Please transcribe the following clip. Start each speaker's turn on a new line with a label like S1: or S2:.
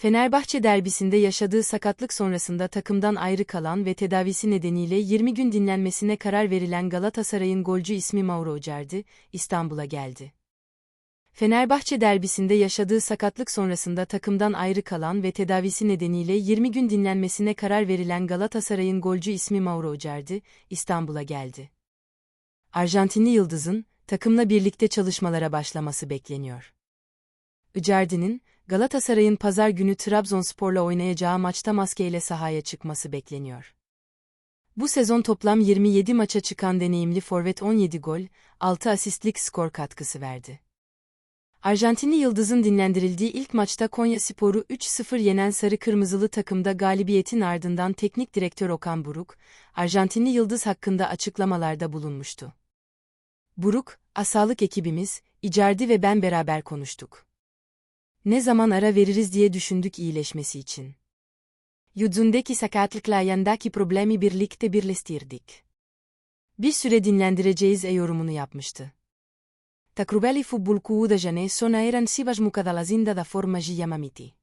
S1: Fenerbahçe derbisinde yaşadığı sakatlık sonrasında takımdan ayrı kalan ve tedavisi nedeniyle 20 gün dinlenmesine karar verilen Galatasaray'ın golcü ismi Mauro Icardi, İstanbul'a geldi. Fenerbahçe derbisinde yaşadığı sakatlık sonrasında takımdan ayrı kalan ve tedavisi nedeniyle 20 gün dinlenmesine karar verilen Galatasaray'ın golcü ismi Mauro Icardi, İstanbul'a geldi. Arjantinli Yıldız'ın, takımla birlikte çalışmalara başlaması bekleniyor. Icardi'nin, Galatasaray'ın pazar günü Trabzonspor'la oynayacağı maçta maskeyle sahaya çıkması bekleniyor. Bu sezon toplam 27 maça çıkan deneyimli forvet 17 gol, 6 asistlik skor katkısı verdi. Arjantinli Yıldız'ın dinlendirildiği ilk maçta Konya Sporu 3-0 yenen Sarı Kırmızılı takımda galibiyetin ardından teknik direktör Okan Buruk, Arjantinli Yıldız hakkında açıklamalarda bulunmuştu. Buruk, asalık ekibimiz, Icardi ve ben beraber konuştuk. Ne zaman ara veririz diye düşündük iyileşmesi için. Yüzündeki sakatlıkla yandaki problemi birlikte birleştirdik. Bir süre dinlendireceğiz e yorumunu yapmıştı. Takrubeli futbol kuuda jane sona eran sivas mukadalazinda da forma Mamiti.